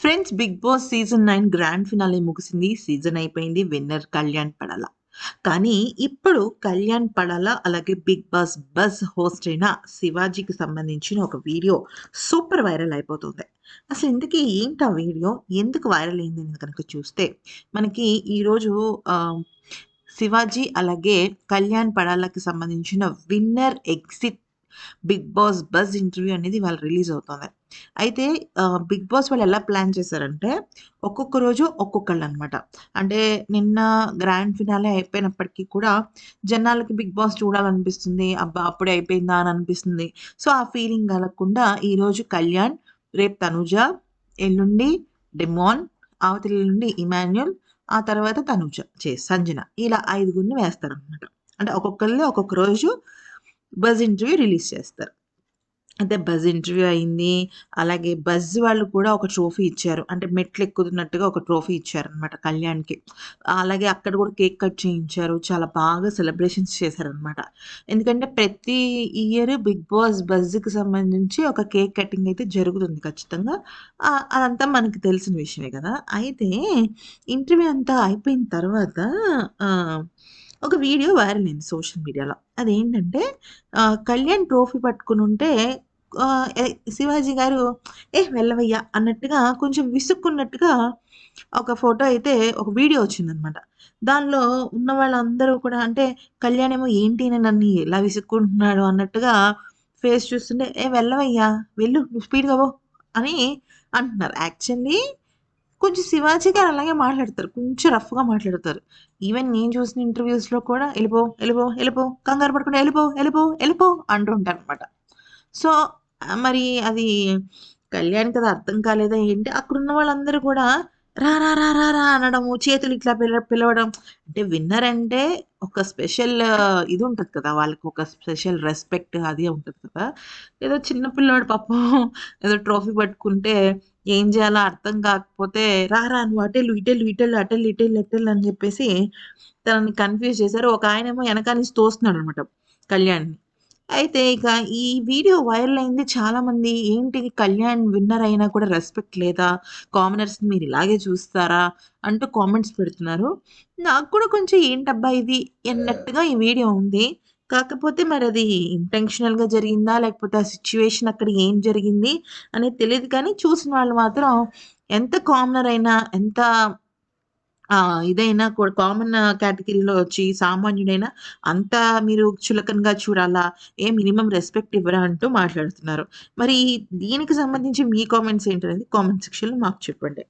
Friends big boss season nine grand finale ముగిసింది. Season అయిపోయింది. Winner Kalyan Padala. కానీ ఇప్పుడు కళ్యాణ్ పడల అలాగే బిగ్ బాస్ బస్ హోస్ట్ అయిన శివాజీకి సంబంధించిన ఒక వీడియో సూపర్ వైరల్ అయిపోతుంది. అసలు ఇంతకీ ఏంటి ఆ వీడియో? ఎందుకు వైరల్ అయింది అని కనుక చూస్తే మనకి ఈరోజు శివాజీ అలాగే కళ్యాణ్ పడాలకి సంబంధించిన winner exit big boss buzz interview అనేది వాళ్ళు రిలీజ్ అవుతుంది. అయితే బిగ్ బాస్ వాళ్ళు ఎలా ప్లాన్ చేశారంటే ఒక్కొక్క రోజు ఒక్కొక్కళ్ళు అనమాట అంటే నిన్న గ్రాండ్ ఫినాలే అయిపోయినప్పటికీ కూడా జనాలకి బిగ్ బాస్ చూడాలనిపిస్తుంది అబ్బా అప్పుడే అయిపోయిందా అని అనిపిస్తుంది. సో ఆ ఫీలింగ్ కలగకుండా ఈరోజు కళ్యాణ్ రేపు తనుజ ఎల్లుండి డెమాన్ అవతల నుండి ఇమాన్యుల్ ఆ తర్వాత తనుజ చే సంజన ఇలా ఐదుగురిని వేస్తారనమాట. అంటే ఒక్కొక్కరిని ఒక్కొక్క రోజు బజ్ ఇంటర్వ్యూ రిలీజ్ చేస్తారు. అయితే బజ్ ఇంటర్వ్యూ అయింది అలాగే బజ్ వాళ్ళు కూడా ఒక ట్రోఫీ ఇచ్చారు. అంటే మెట్లు ఎక్కుతున్నట్టుగా ఒక ట్రోఫీ ఇచ్చారనమాట కళ్యాణ్కి. అలాగే అక్కడ కూడా కేక్ కట్ చేయించారు చాలా బాగా సెలబ్రేషన్స్ చేశారనమాట ఎందుకంటే ప్రతి ఇయర్ బిగ్ బాస్ బజ్కి సంబంధించి ఒక కేక్ కటింగ్ అయితే జరుగుతుంది ఖచ్చితంగా. అదంతా మనకి తెలిసిన విషయమే కదా. అయితే ఇంటర్వ్యూ అంతా అయిపోయిన తర్వాత ఒక వీడియో వైరల్ అయింది సోషల్ మీడియాలో. అదేంటంటే కళ్యాణ్ ట్రోఫీ పట్టుకుని ఉంటే శివాజీ గారు ఏ వెళ్ళవయ్యా అన్నట్టుగా కొంచెం విసుక్కున్నట్టుగా ఒక ఫోటో అయితే ఒక వీడియో వచ్చిందనమాట. దానిలో ఉన్న వాళ్ళందరూ కూడా అంటే కళ్యాణ్ ఏమో ఏంటి నన్ను ఎలా విసుక్కుంటున్నాడు అన్నట్టుగా ఫేస్ చూస్తుంటే ఏ వెళ్ళవయ్యా వెళ్ళు స్పీడ్గా పో అని అంటున్నారు. యాక్చువల్లీ కొంచెం శివాజీ గారు అలాగే మాట్లాడతారు. కొంచెం రఫ్గా మాట్లాడతారు. ఈవెన్ నేను చూసిన ఇంటర్వ్యూస్లో కూడా వెళ్ళిపో వెళ్ళిపో వెళ్ళిపో కంగారు పడకుండా వెళ్ళిపో వెళ్ళిపో వెళ్ళిపో అంటుంటారు అనమాట సో మరి అది కళ్యాణ్ కదా అర్థం కాలేదా ఏంటి? అక్కడున్న వాళ్ళందరూ కూడా రా రా రా రా రా అనడము చేతులు ఇట్లా పిల పిలవడం. అంటే విన్నర్ అంటే ఒక స్పెషల్ ఇది ఉంటుంది కదా వాళ్ళకి ఒక స్పెషల్ రెస్పెక్ట్ అది ఉంటుంది కదా. ఏదో చిన్న పిల్లోడు పాపం ఏదో ట్రోఫీ పట్టుకుంటే ఏం చేయాలో అర్థం కాకపోతే రా రా నువ్వు అటెళ్ళు ఇటెళ్ళు ఇటెళ్ళు అటెళ్ళు ఇటెళ్ళు అని చెప్పేసి తనని కన్ఫ్యూజ్ చేశారు. ఒక ఆయనేమో వెనకాల నుంచి తోస్తున్నాడు అనమాట కళ్యాణ్ని. అయితే ఇక ఈ వీడియో వైరల్ అయింది. చాలా మంది ఏంటి కళ్యాణ్ విన్నర్ అయినా కూడా రెస్పెక్ట్ లేదా? కామనర్స్ మీరు ఇలాగే చూస్తారా? అంటూ కామెంట్స్ పెడుతున్నారు. నాకు కూడా కొంచెం ఏంటబ్బా ఇది? అన్నట్టుగా ఈ వీడియో ఉంది. కాకపోతే మరి అది ఇంటెన్షనల్గా జరిగిందా? లేకపోతే ఆ సిచ్యువేషన్ అక్కడ ఏం జరిగింది? అనేది తెలియదు కానీ చూసిన వాళ్ళు మాత్రం ఎంత కామనర్ అయినా ఎంత ఇదైనా కూడా కామన్ కేటగిరీలో వచ్చి సామాన్యుడైనా అంత మీరు చులకనగా చూడాలా? ఏ మినిమం రెస్పెక్ట్ ఇవ్వరా? అంటూ మాట్లాడుతున్నారు. మరి దీనికి సంబంధించి మీ కామెంట్స్ ఏంటనేది కామెంట్ సెక్షన్లో మాకు చెప్పండి.